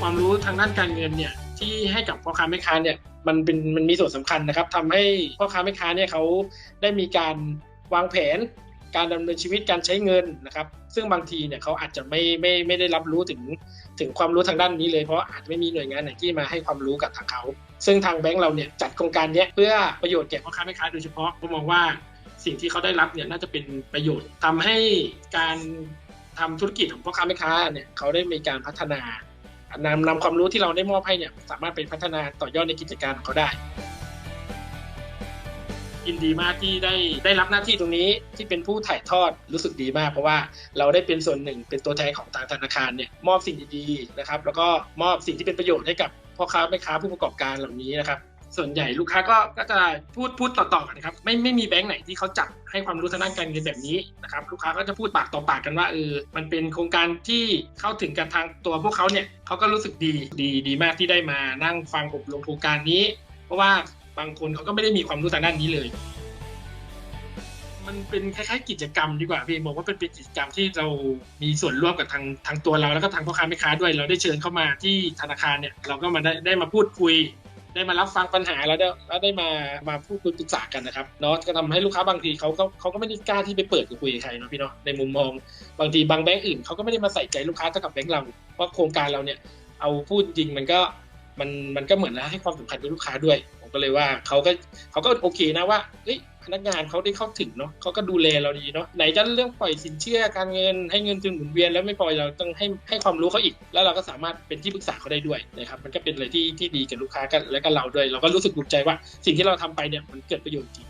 ความรู้ทางด้านการเงินเนี่ยที่ให้กับพ่อค้าแม่ค้าเนี่ยมันเป็นมันมีส่วนสำคัญนะครับทำให้พ่อค้าแม่ค้าเนี่ยเขาได้มีการวางแผน การดำเนินชีวิตการใช้เงินนะครับ ซึ่งบางทีเนี่ยเขาอาจจะไม่ไม่ไม่ได้รับรู้ถึงถึงความรู้ทางด้านนี้เลยเพราะอาจจะไม่มีหน่วยงานไหนที่มาให้ความรู้กับทางเขา ซึ่งทางแบงก์เราเนี่ยจัดโครงการนี้เพื่อประโยชน์แก่พ่อค้าแม่ค้าโดยเฉพาะผมมองว่าสิ่งที่เขาได้รับเนี่ยน่าจะเป็นประโยชน์ทำให้การทำธุรกิจของพ่อค้าแม่ค้าเนี่ยเขาได้มีการพัฒนา นำนำความรู้ที่เราได้มอบให้เนี่ยสามารถไปพัฒนาต่อยอดในกิจการของเขาได้ยินดีมากที่ได้ได้รับหน้าที่ตรงนี้ที่เป็นผู้ถ่ายทอดรู้สึกดีมาก เพราะว่าเราได้เป็นส่วนหนึ่งเป็นตัวแทนของทางธนาคารเนี่ยมอบสิ่งดีๆนะครับ แล้วก็มอบสิ่งที่เป็นประโยชน์ให้กับพ่อค้าแม่ค้าผู้ประกอบการเหล่านี้นะครับ ส่วนใหญ่ลูกค้าก็ก็จะพูดพูดต่อๆกันครับไม่ไม่มีแบงค์ไหนที่เขาจัดให้ความรู้ทางด้านการเงินแบบนี้นะครับลูกค้าก็จะพูดปากต่อปากกันว่าเออมันเป็นโครงการที่เข้าถึงกันทางตัวพวกเขาเนี่ยเขาก็รู้สึกดีดีดีมากที่ได้มานั่งฟังอบรมโครงการนี้ เพราะว่าบางคนเขาก็ไม่ได้มีความรู้ทางด้านนี้เลย มันเป็นคล้ายๆกิจกรรมดีกว่าพี่บอกว่าเป็นเป็นกิจกรรมที่เรามีส่วนร่วมกับทางทางตัวเราแล้วก็ทางพ่อค้าแม่ค้าด้วย เราได้เชิญเข้ามาที่ธนาคารเนี่ยเราก็มาได้ได้มาพูดคุย ได้มารับฟังปัญหาแล้วได้แล้วได้มามาพูดคุยปรึกษากันนะครับเนาะก็ทำให้ลูกค้าบางทีเขาก็เขาก็ไม่ได้กล้าที่ไปเปิดคุยกับใครเนาะพี่เนาะในมุมมองบางทีบางแบงก์อื่นเขาก็ไม่ได้มาใส่ใจลูกค้าเท่ากับแบงก์เราเพราะโครงการเราเนี่ยเอาพูดจริงมันก็มันมันก็เหมือนนะให้ความสำคัญกับลูกค้าด้วย ผมก็เลยว่าเขาก็เขาก็โอเคนะว่าเฮ้ย พนักงานเขาได้เข้าถึงเนาะเขาก็ดูแลเราดีเนาะไหนจะเรื่องปล่อยสินเชื่อการเงินให้เงินทุนหมุนเวียนแล้วไม่พอเราต้องให้ให้ความรู้เขาอีก แล้วเราก็สามารถเป็นที่ปรึกษาเขาได้ด้วยนะครับมันก็เป็นอะไรที่ที่ดีกับลูกค้ากันและก็เราด้วย เราก็รู้สึกภูมิใจว่าสิ่งที่เราทำไปเนี่ยมันเกิดประโยชน์จริง